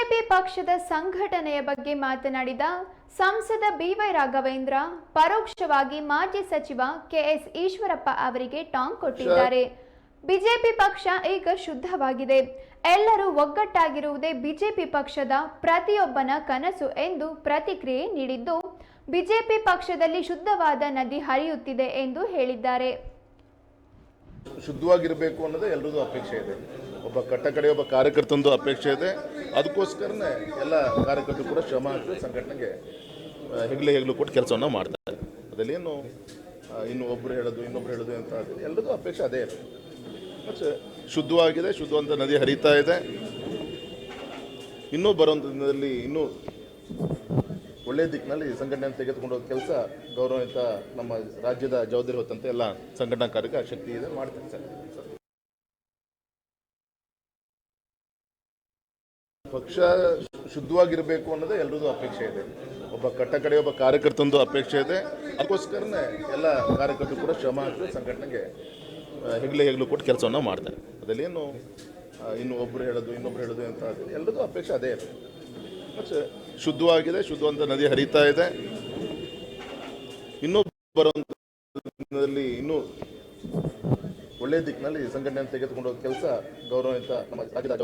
BJP ಪಕ್ಷದ ಸಂಘಟನೆಯ ಬಗ್ಗೆ ಮಾತನಾಡಿದ ಸಂಸದ ಬಿವೈ ರಾಘವೇಂದ್ರ, ಪರೋಕ್ಷವಾಗಿ ಮಾಜಿ ಸಚಿವ ಕೆಎಸ್ ಈಶ್ವರಪ್ಪ ಅವರಿಗೆ ಟಾಂಗ್ ಕೊಟ್ಟಿದ್ದಾರೆ. ಬಿಜೆಪಿ ಪಕ್ಷ ಈಗ ಶುದ್ಧವಾಗಿದೆ. ಎಲ್ಲರೂ ಒಗ್ಗಟ್ಟಾಗಿರುವುದೇ ಬಿಜೆಪಿ ಪಕ್ಷದ ಪ್ರತಿಯೊಬ್ಬನ ಕನಸು ಎಂದು ಪ್ರತಿಕ್ರಿಯೆ ನೀಡಿದ್ದು, ಬಿಜೆಪಿ ಪಕ್ಷದಲ್ಲಿ ಶುದ್ಧವಾದ ನದಿ ಹರಿಯುತ್ತಿದೆ ಎಂದು ಹೇಳಿದ್ದಾರೆ. ಶುದ್ಧವಾಗಿರಬೇಕು ಅನ್ನೋದೇ ಎಲ್ಲರದು ಅಪೇಕ್ಷೆ ಇದೆ. ಒಬ್ಬ ಕಟ್ಟ ಕಡೆ ಒಬ್ಬ ಕಾರ್ಯಕರ್ತಂದು ಅಪೇಕ್ಷೆ ಇದೆ. ಅದಕ್ಕೋಸ್ಕರನೇ ಎಲ್ಲ ಕಾರ್ಯಕರ್ತರು ಕೂಡ ಶ್ರಮ ಹಾಕಿ ಸಂಘಟನೆಗೆ ಹೆಗ್ಲೆ ಹೆಗ್ಲು ಕೊಟ್ಟು ಕೆಲಸವನ್ನು ಮಾಡ್ತಾರೆ. ಅದರಲ್ಲೇನು ಇನ್ನು ಒಬ್ಬರು ಹೇಳೋದು, ಇನ್ನೊಬ್ರು ಹೇಳೋದು ಅಂತ ಎಲ್ಲರಿಗೂ ಅಪೇಕ್ಷೆ ಅದೇ ಇರುತ್ತೆ. ಶುದ್ಧವಾಗಿದೆ ಶುದ್ಧವಂತ ನದಿ ಹರಿತಾ ಇದೆ. ಇನ್ನೂ ಬರುವಂಥ ದಿನದಲ್ಲಿ ಇನ್ನೂ ಒಳ್ಳೆಯ ದಿಕ್ಕಿನಲ್ಲಿ ಸಂಘಟನೆ ತೆಗೆದುಕೊಂಡು ಹೋಗೋ ಕೆಲಸ ಗೌರವಯುತ ನಮ್ಮ ರಾಜ್ಯದ ಜವಾಬ್ದಾರಿ ಹೊತ್ತಂತೆ ಎಲ್ಲ ಸಂಘಟನಾ ಕಾರ್ಯಕ್ಕೆ ಶಕ್ತಿ ಇದೆ ಮಾಡ್ತಾರೆ ಸರ್. ಪಕ್ಷ ಶುದ್ಧವಾಗಿರಬೇಕು ಅನ್ನೋದೇ ಎಲ್ರದ್ದು ಅಪೇಕ್ಷೆ ಇದೆ. ಒಬ್ಬ ಕಟ್ಟಕಡೆ ಒಬ್ಬ ಕಾರ್ಯಕರ್ತಂದು ಅಪೇಕ್ಷೆ ಇದೆ. ಅದಕ್ಕೋಸ್ಕರನೇ ಎಲ್ಲ ಕಾರ್ಯಕರ್ತರು ಕೂಡ ಶ್ರಮ ಹಾಕಿ ಸಂಘಟನೆಗೆ ಹೆಗ್ಲೆ ಹೆಗ್ಲು ಕೊಟ್ಟು ಕೆಲಸವನ್ನು ಮಾಡ್ತಾರೆ. ಅದರಲ್ಲೇನು ಇನ್ನು ಒಬ್ಬರು ಹೇಳೋದು, ಇನ್ನೊಬ್ರು ಹೇಳೋದು ಅಂತ ಎಲ್ಲರದ್ದು ಅಪೇಕ್ಷೆ ಅದೇ ಇದೆ. ಮತ್ತು ಶುದ್ಧವಾಗಿದೆ, ಶುದ್ಧವಂತ ನದಿ ಹರಿತಾ ಇದೆ. ಇನ್ನೂ ಬರುವಂಥ ಇನ್ನೂ ಒಳ್ಳೆಯ ದಿಕ್ಕಿನಲ್ಲಿ ಸಂಘಟನೆ ತೆಗೆದುಕೊಂಡು ಹೋಗೋ ಕೆಲಸ ಅಂತ ನಮ್ಮ ರಾಜ್ಯದ